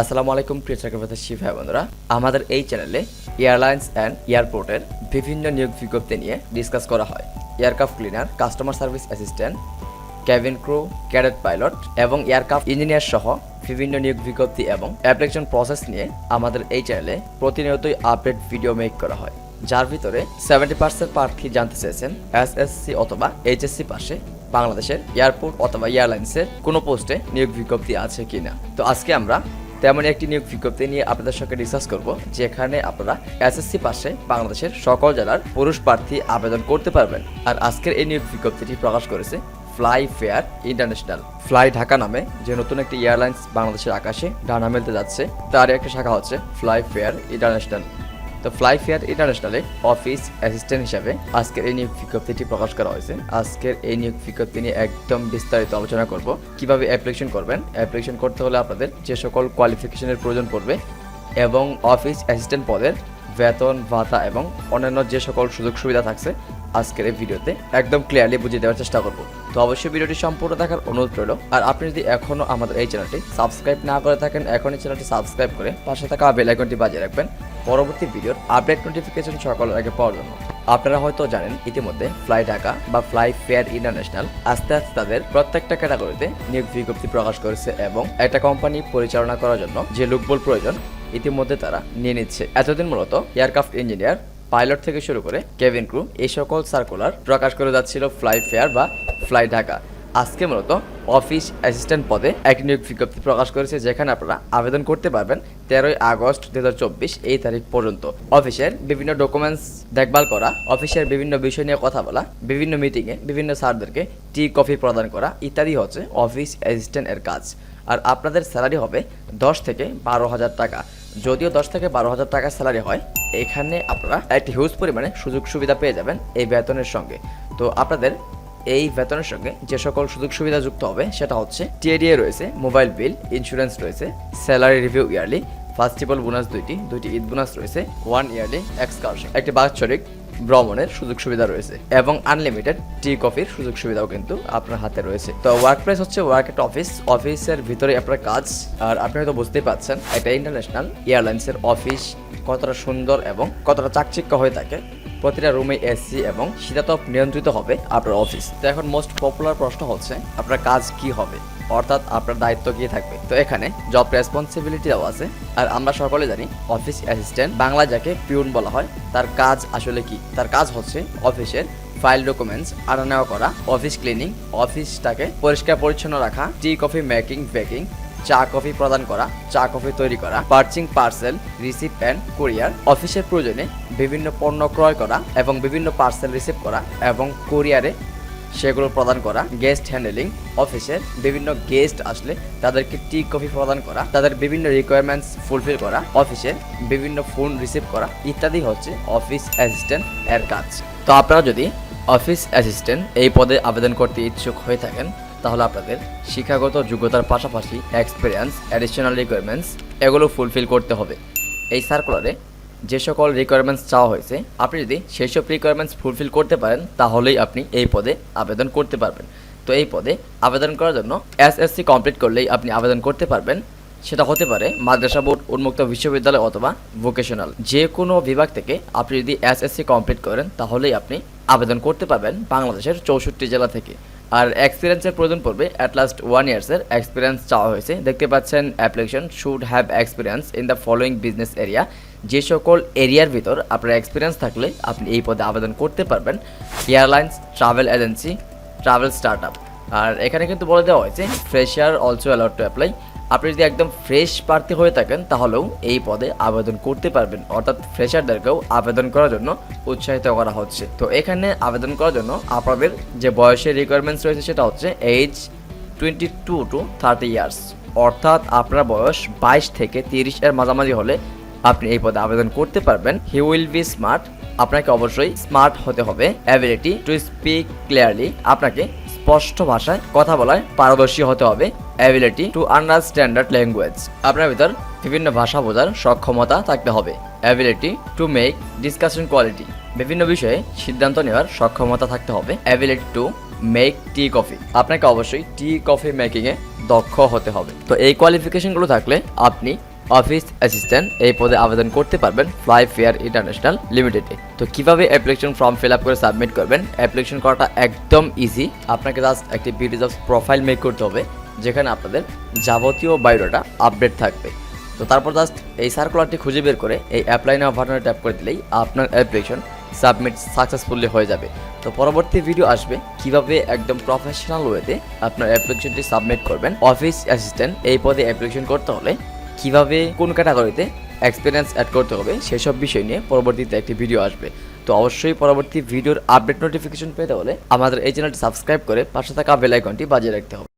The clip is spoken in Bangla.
আসসালামু আলাইকুম, প্রিয় চাকরিপ্রার্থী শিব ভাই বন্ধুরা আমাদের এই চ্যানেলে এয়ারলাইন্স অ্যান্ড এয়ারপোর্টের বিভিন্ন নিয়োগ বিজ্ঞপ্তি নিয়ে ডিসকাস করা হয়। Aircraft cleaner, customer service assistant, cabin crew, cadet pilot এবং এয়ারক্রাফট ইঞ্জিনিয়ার সহ বিভিন্ন নিয়োগ বিজ্ঞপ্তি এবং অ্যাপ্লিকেশন প্রসেস নিয়ে আমাদের এই চ্যানেলে প্রতিনিয়তই আপডেট ভিডিও মেক করা হয়। যার ভিতরে সেভেন্টি পার্সেন্ট প্রার্থী জানতে চেয়েছেন এসএসসি অথবা এইচএসসি পাশে বাংলাদেশের এয়ারপোর্ট অথবা এয়ারলাইন্সের কোনো পোস্টে নিয়োগ বিজ্ঞপ্তি আছে কিনা। তো আজকে আমরা তেমনই একটি নিয়োগ বিজ্ঞপ্তি নিয়ে আপনাদের সঙ্গে ডিসকাস করব, যেখানে আপনারা এসএসসি পাশে বাংলাদেশের সকল জেলার পুরুষ প্রার্থী আবেদন করতে পারবেন। আর আজকের এই নিয়োগ বিজ্ঞপ্তিটি প্রকাশ করেছে fly fair international fly Dhaka নামে যে নতুন একটি এয়ারলাইন্স বাংলাদেশের আকাশে ডানা মেলতে যাচ্ছে তার একটা শাখা হচ্ছে ফ্লাই ফেয়ার ইন্টারন্যাশনাল তো ফ্লাই ফেয়ার ইন্টারন্যাশনালে অফিস অ্যাসিস্ট্যান্ট হিসাবে আজকের এই নিয়োগ বিজ্ঞপ্তিটি প্রকাশ করা হয়েছে। আজকের এই নিয়োগ বিজ্ঞপ্তি নিয়ে একদম বিস্তারিত আলোচনা করব। কীভাবে অ্যাপ্লিকেশন করবেন? অ্যাপ্লিকেশন করতে হলে আপনাদের যে সকল কোয়ালিফিকেশনের প্রয়োজন পড়বে এবং অফিস অ্যাসিস্ট্যান্ট পদের বেতন, ভাতা এবং অন্যান্য যে সকল সুযোগ সুবিধা থাকছে আজকের এই ভিডিওতে একদম ক্লিয়ারলি বুঝিয়ে দেওয়ার চেষ্টা করব। তো অবশ্যই ভিডিওটি সম্পূর্ণ দেখার অনুরোধ রইল। আর আপনি যদি এখনও আমাদের এই চ্যানেলটি সাবস্ক্রাইব না করে থাকেন, এখনই চ্যানেলটি সাবস্ক্রাইব করে পাশে থাকা বেল আইকনটি বাজিয়ে রাখবেন। পরবর্তী ভিডিওর আপডেট নোটিফিকেশন সকলের আগে পাওয়ার জন্য। আপনারা হয়তো জানেন, ইতিমধ্যে ফ্লাই ঢাকা বা ফ্লাই ফেয়ার ইন্টারন্যাশনাল আস্তে আস্তে তাদের প্রত্যেকটা ক্যাটাগরিতে নিয়োগ বিজ্ঞপ্তি প্রকাশ করেছে এবং একটা কোম্পানি পরিচালনা করার জন্য যে লোকবল প্রয়োজন, ইতিমধ্যে তারা নিয়ে নিচ্ছে। এতদিন মূলত এয়ারক্রাফট ইঞ্জিনিয়ার পাইলট থেকে শুরু করে কেবিন ক্রু এই সকল সার্কুলার প্রকাশ করে যাচ্ছিল ফ্লাই ফেয়ার বা ফ্লাই ঢাকা আজকে মূলত অফিস অ্যাসিস্ট্যান্ট পদে এক নিয়োগ বিজ্ঞপ্তি প্রকাশ করেছে, যেখানে আপনারা আবেদন করতে পারবেন তেরোই আগস্ট দু হাজার চব্বিশ এই তারিখ পর্যন্ত। অফিসের বিভিন্ন ডকুমেন্টস দেখভাল করা, অফিসের বিভিন্ন বিষয় নিয়ে কথা বলা, বিভিন্ন মিটিংয়ে বিভিন্ন স্যারদেরকে টি কফি প্রদান করা ইত্যাদি হচ্ছে অফিস অ্যাসিস্ট্যান্ট এর কাজ। আর আপনাদের স্যালারি হবে দশ থেকে বারো হাজার টাকা। যদিও দশ থেকে বারো হাজার টাকার স্যালারি হয়, এখানে আপনারা একটি হিউজ পরিমাণে সুযোগ সুবিধা পেয়ে যাবেন এই বেতনের সঙ্গে। তো আপনাদের এই বেতনের সঙ্গে যে সকল সুযোগ সুবিধা যুক্ত হবে, সেটা হচ্ছে টিএডিএ রয়েছে, মোবাইল বিল ইন্স্যুরেন্স রয়েছে salary review yearly festival bonus দুইটি দুইটি ঈদ বোনাস রয়েছে ওয়ান ইয়ারলি এক্সকার্শন একটি বাৎসরিক ভ্রমণের সুযোগ সুবিধা রয়েছে এবং আনলিমিটেড টি কফির সুযোগ সুবিধাও কিন্তু আপনার হাতে রয়েছে। তো ওয়ার্ক প্লেস হচ্ছে ওয়ার্ক একটা অফিস অফিসের ভিতরে আপনার কাজ, আর আপনি হয়তো বুঝতেই পারছেন একটা ইন্টারন্যাশনাল এয়ারলাইন্সের অফিস কতটা সুন্দর এবং কতটা চাকচিক্য হয়ে থাকে। প্রতিটা রুমে এসি এবং শীতাতপ নিয়ন্ত্রিত হবে আপনার অফিস তো এখন মোস্ট পপুলার প্রশ্ন হচ্ছে, আপনার কাজ কি হবে? অর্থাৎ আপনার দায়িত্ব কি থাকবে? তো এখানে জব রেসপন্সিবিলিটি দেওয়া আছে। আর আমরা সকলে জানি অফিস অ্যাসিস্ট্যান্ট বাংলা যাকে পিউন বলা হয়, তার কাজ আসলে কি? তার কাজ হচ্ছে অফিসের ফাইল ডকুমেন্টস আনা নেওয়া করা অফিস ক্লিনিং অফিসটাকে পরিষ্কার পরিচ্ছন্ন রাখা টি কফি মেকিং বেকিং চা কফি প্রদান করা, চা কফি তৈরি করা, পার্চিং পার্সেল, রিসিভ অ্যান্ড কুরিয়ার, অফিসের প্রয়োজনে বিভিন্ন পণ্য ক্রয় করা এবং বিভিন্ন পার্সেল রিসিভ করা এবং কুরিয়ারে সেগুলো প্রদান করা, গেস্ট হ্যান্ডেলিং অফিসের বিভিন্ন গেস্ট আসলে তাদেরকে টি কফি প্রদান করা, তাদের বিভিন্ন রিকোয়ারমেন্টস ফুলফিল করা অফিসের বিভিন্ন ফোন রিসিভ করা ইত্যাদি হচ্ছে অফিস অ্যাসিস্ট্যান্ট এর কাজ। তো আপনারা যদি অফিস অ্যাসিস্ট্যান্ট এই পদে আবেদন করতে ইচ্ছুক হয়ে থাকেন তাহলে আপনাদের শিক্ষাগত যোগ্যতার পাশাপাশি এক্সপিরিয়েন্স অ্যাডিশনাল রিকোয়ারমেন্টস এগুলো ফুলফিল করতে হবে। এই সার্কুলারে যে সকল রিকোয়ারমেন্টস চাওয়া হয়েছে, আপনি যদি সেই সব রিকোয়ারমেন্টস ফুলফিল করতে পারেন, তাহলেই আপনি এই পদে আবেদন করতে পারবেন। তো এই পদে আবেদন করার জন্য এসএসসি কমপ্লিট করলেই আপনি আবেদন করতে পারবেন। সেটা হতে পারে মাদ্রাসা বোর্ড, উন্মুক্ত বিশ্ববিদ্যালয় অথবা ভোকেশনাল যে কোনো বিভাগ থেকে আপনি যদি এসএসসি কমপ্লিট করেন, তাহলেই আপনি আবেদন করতে পারবেন বাংলাদেশের চৌষট্টি জেলা থেকে। আর এক্সপিরিয়েন্সের প্রয়োজন পড়বে অ্যাট লাস্ট ওয়ান ইয়ার্সের এক্সপিরিয়েন্স চাওয়া হয়েছে। দেখতে পাচ্ছেন application should have experience in the following business area যে সকল এরিয়ার ভিতর আপনার এক্সপিরিয়েন্স থাকলে আপনি এই পদে আবেদন করতে পারবেন। Airlines travel agency travel start আর এখানে কিন্তু বলে দেওয়া হয়েছে fresher also allowed to apply আপনি যদি একদম ফ্রেশ প্রার্থী হয়ে থাকেন, তাহলেও এই পদে আবেদন করতে পারবেন। অর্থাৎ ফ্রেশারদেরকেও আবেদন করার জন্য উৎসাহিত করা হচ্ছে। তো এখানে আবেদন করার জন্য আপনাদের যে বয়সের রিকোয়ারমেন্টস রয়েছে, সেটা হচ্ছে age twenty two to thirty years অর্থাৎ আপনার বয়স বাইশ থেকে তিরিশ এর মাঝামাঝি হলে আপনি এই পদে আবেদন করতে পারবেন। হি উইল বি স্মার্ট আপনাকে অবশ্যই স্মার্ট হতে হবে। অ্যাবিলিটি টু স্পিক ক্লিয়ারলি আপনাকে স্পষ্ট ভাষায় কথা বলায় পারদর্শী হতে হবে অ্যাবিলিটি টু আন্ডারস্ট্যান্ডার্ড ল্যাঙ্গুয়েজ আপনার ভিতর বিভিন্ন ভাষা বোঝার সক্ষমতা থাকতে হবে। Ability to make discussion quality বিভিন্ন বিষয়ে সিদ্ধান্ত নেওয়ার সক্ষমতা থাকতে হবে। Ability to make tea coffee আপনাকে অবশ্যই টি কফি মেকিংয়ে দক্ষ হতে হবে। তো এই কোয়ালিফিকেশনগুলো থাকলে আপনি অফিস অ্যাসিস্ট্যান্ট এই পদে আবেদন করতে পারবেন ফ্লাই ফেয়ার ইন্টারন্যাশনাল লিমিটেডে। তো কীভাবে অ্যাপ্লিকেশন ফর্ম ফিল আপ করে সাবমিট করবেন? অ্যাপ্লিকেশন করাটা একদম ইজি আপনাকে জাস্ট একটি বিডি জবস প্রোফাইল মেক করতে হবে, যেখানে আপনাদের যাবতীয় বায়োডাটা আপডেট থাকবে। তো তারপর জাস্ট এই সার্কুলারটি খুঁজে বের করে এই অ্যাপ্লাই নাও বাটনে ট্যাপ করে দিলেই আপনার অ্যাপ্লিকেশন সাবমিট সাকসেসফুলি হয়ে যাবে। তো পরবর্তী ভিডিও আসবে, কীভাবে একদম প্রফেশনাল ওয়েতে আপনার অ্যাপ্লিকেশনটি সাবমিট করবেন। অফিস অ্যাসিস্ট্যান্ট এই পদে অ্যাপ্লিকেশন করতে হলে কীভাবে, কোন ক্যাটাগরিতে এক্সপিরিয়েন্স অ্যাড করতে হবে, সেসব বিষয় নিয়ে পরবর্তীতে একটি ভিডিও আসবে। তো অবশ্যই পরবর্তী ভিডিওর আপডেট নোটিফিকেশন পেতে হলে আমাদের এই চ্যানেলটি সাবস্ক্রাইব করে পাশে থাকা বেল আইকনটি বাজিয়ে রাখতে হবে।